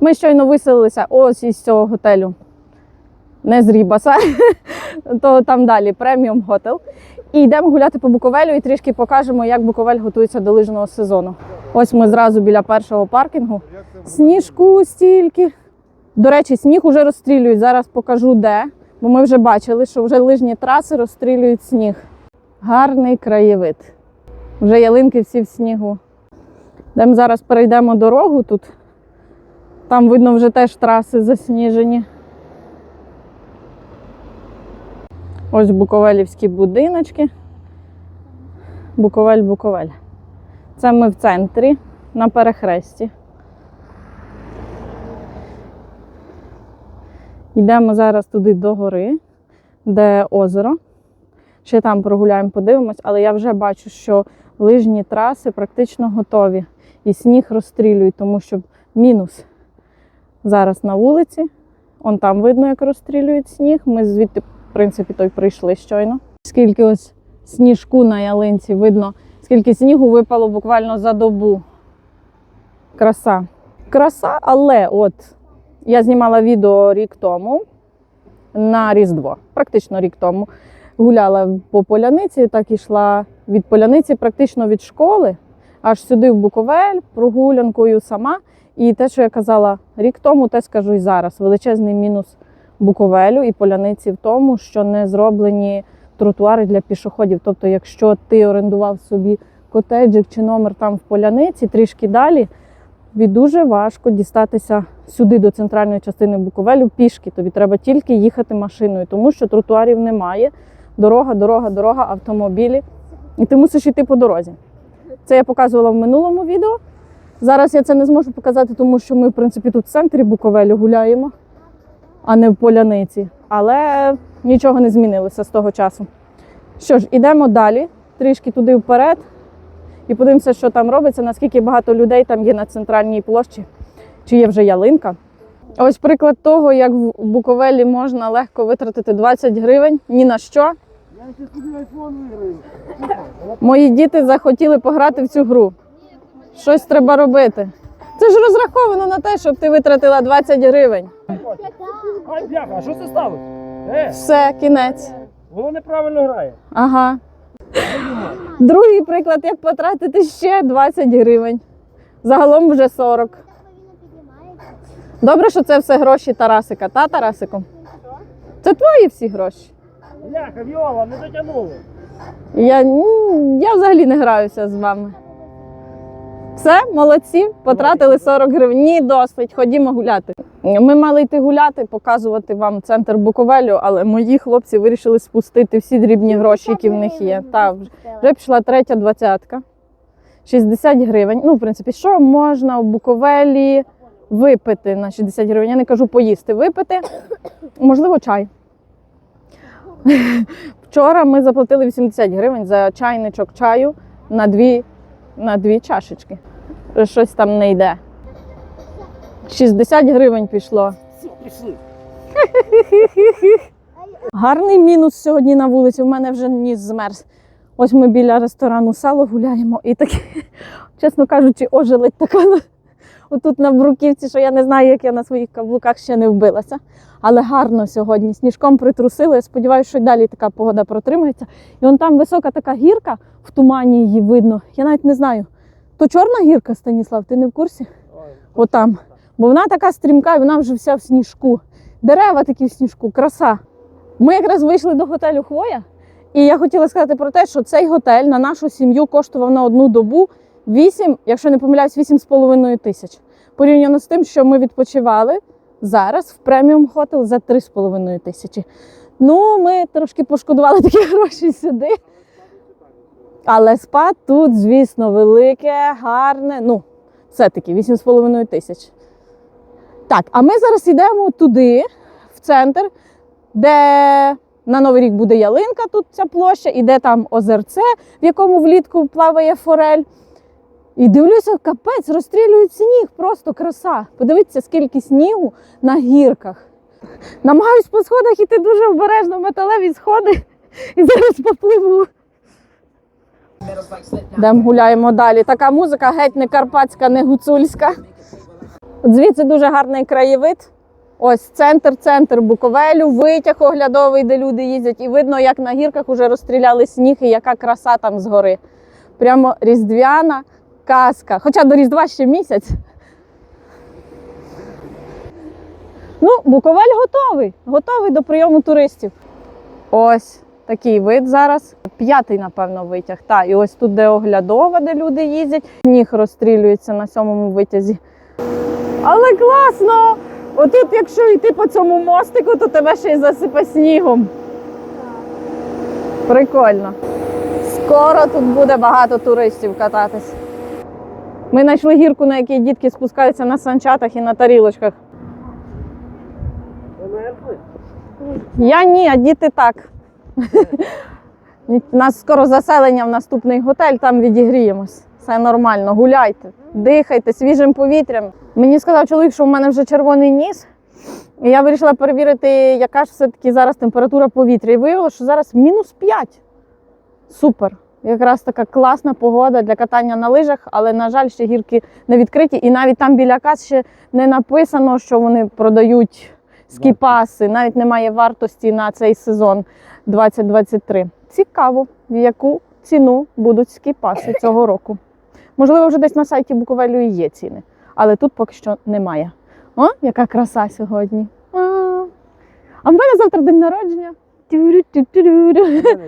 Ми щойно виселилися ось із цього готелю. Не з Рібаса, то там далі преміум готел. І йдемо гуляти по Буковелю і трішки покажемо, як Буковель готується до лижного сезону. Ось ми зразу біля першого паркінгу. Сніжку стільки. До речі, сніг уже розстрілюють. Зараз покажу де, бо ми вже бачили, що вже лижні траси розстрілюють сніг. Гарний краєвид. Вже ялинки всі в снігу. Йдемо зараз перейдемо дорогу тут. Там видно вже теж траси засніжені. Ось буковелівські будиночки. Буковель, Буковель. Це ми в центрі на перехресті. Йдемо зараз туди до гори, де озеро. Ще там прогуляємо, подивимось, але я вже бачу, що лижні траси практично готові. І сніг розстрілюють, тому що мінус зараз на вулиці. Он там видно, як розстрілюють сніг. Ми звідти, в принципі, той прийшли щойно. Скільки ось сніжку на ялинці видно, скільки снігу випало буквально за добу. Краса. Краса, але от я знімала відео рік тому на Різдво, практично рік тому. Гуляла по поляниці, так ішла від поляниці, практично від школи, аж сюди в Буковель, прогулянкою сама. І те, що я казала рік тому, те скажу і зараз. Величезний мінус Буковелю і поляниці в тому, що не зроблені тротуари для пішоходів. Тобто, якщо ти орендував собі котеджик чи номер там в поляниці, трішки далі, дуже важко дістатися сюди до центральної частини Буковелю пішки. Тобі треба тільки їхати машиною, тому що тротуарів немає. Дорога, дорога, дорога, автомобілі. І ти мусиш йти по дорозі. Це я показувала в минулому відео. Зараз я це не зможу показати, тому що ми, в принципі, тут в центрі Буковелю гуляємо, а не в поляниці. Але нічого не змінилося з того часу. Що ж, ідемо далі, трішки туди вперед, і подивимося, що там робиться, наскільки багато людей там є на центральній площі, чи є вже ялинка. Ось приклад того, як в Буковелі можна легко витратити 20 гривень ні на що. Мої діти захотіли пограти в цю гру. Щось треба робити. Це ж розраховано на те, щоб ти витратила 20 гривень. Ай, бляха, а що це сталося? Е, Все, кінець. воно неправильно грає. Ага. Другий приклад, як потратити ще 20 гривень. Загалом вже 40. Добре, що це все гроші Тарасика, та Тарасику? Це твої всі гроші. Бляха, Віола, не дотягнули. Я, я взагалі не граюся з вами. Все, молодці, потратили 40 гривень. Ні, досить, ходімо гуляти. Ми мали йти гуляти, показувати вам центр Буковелю, але мої хлопці вирішили спустити всі дрібні гроші, які в них є. Та вже- пішла третя двадцятка. 60 гривень. Ну, в принципі, що можна в Буковелі випити на 60 гривень? Я не кажу поїсти, випити. Можливо, чай. Вчора ми заплатили 80 гривень за чайничок чаю на дві, на дві чашечки. Щось там не йде. 60 гривень пішло. Гарний мінус сьогодні на вулиці. У мене вже ніс змерз. Ось ми біля ресторану сало гуляємо і таке, чесно кажучи, ожеледь така отут на бруківці, що я не знаю, як я на своїх каблуках ще не вбилася. Але гарно сьогодні. Сніжком притрусило. Я сподіваюся, що й далі така погода протримається. І вон там висока така гірка, в тумані її видно. Я навіть не знаю. То чорна гірка, Станіслав, ти не в курсі? Отам. Бо вона така стрімка, і вона вже вся в сніжку. Дерева такі в сніжку, краса. Ми якраз вийшли до готелю Хвоя, і я хотіла сказати про те, що цей готель на нашу сім'ю коштував на одну добу 8, якщо не помиляюсь, 8,5 тисяч. Порівняно з тим, що ми відпочивали зараз в преміум хотел за 3,5 тисячі. Ну, ми трошки пошкодували такі гроші сюди. Але спа тут, звісно, велике, гарне. Ну, все-таки 8,5 тисяч. Так, а ми зараз йдемо туди, в центр, де на Новий рік буде ялинка, тут ця площа, і де там озерце, в якому влітку плаває форель. І дивлюся, капець, розстрілюють сніг, просто краса. Подивіться, скільки снігу на гірках. Намагаюсь по сходах іти дуже обережно, металеві сходи, і зараз попливу. Йдемо гуляємо далі. Така музика геть не карпатська, не гуцульська. От Звідси дуже гарний краєвид. Ось центр, центр Буковелю, витяг оглядовий, де люди їздять, і видно, як на гірках уже розстріляли сніг і яка краса там згори. Прямо різдвяна казка. Хоча до Різдва ще місяць. Ну, Буковель готовий. Готовий до прийому туристів. Ось такий вид зараз. П'ятий, напевно, витяг. Та, і ось тут, де оглядова, де люди їздять. Сніг розстрілюється на сьомому витязі. Але класно! Отут, якщо йти по цьому мостику, то тебе ще й засипе снігом. Прикольно. Скоро тут буде багато туристів кататись. Ми знайшли гірку, на якій дітки спускаються на санчатах і на тарілочках. Я ні, а діти так. У нас скоро заселення в наступний готель, там відігріємось. Все нормально, гуляйте, дихайте свіжим повітрям. Мені сказав чоловік, що в мене вже червоний ніс. І я вирішила перевірити, яка ж все-таки зараз температура повітря. І виявилося, що зараз мінус 5. Супер. Якраз така класна погода для катання на лижах, але, на жаль, ще гірки не відкриті. І навіть там біля кас ще не написано, що вони продають скіпаси. Навіть немає вартості на цей сезон 2023. Цікаво, в яку ціну будуть скіпаси цього року. Можливо, вже десь на сайті Буковелю і є ціни, але тут поки що немає. О, яка краса сьогодні. А, в мене завтра день народження.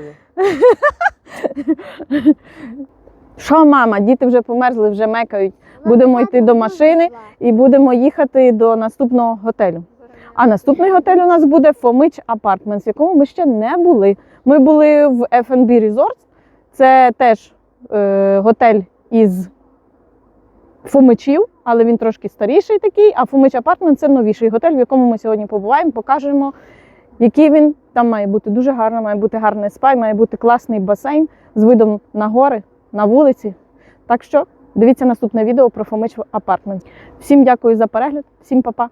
Що, мама, діти вже померзли, вже мекають. Будемо йти до машини і будемо їхати до наступного готелю. А наступний готель у нас буде Фомич Апартментс, в якому ми ще не були. Ми були в F&B Resorts. Це теж е, готель із Фомичів, але він трошки старіший такий. А Фомич Апартмент це новіший готель, в якому ми сьогодні побуваємо, покажемо, який він. Там має бути дуже гарно, має бути гарний спай, має бути класний басейн з видом на гори, на вулиці. Так що дивіться наступне відео про Фомич Апартмент. Всім дякую за перегляд, всім па-па!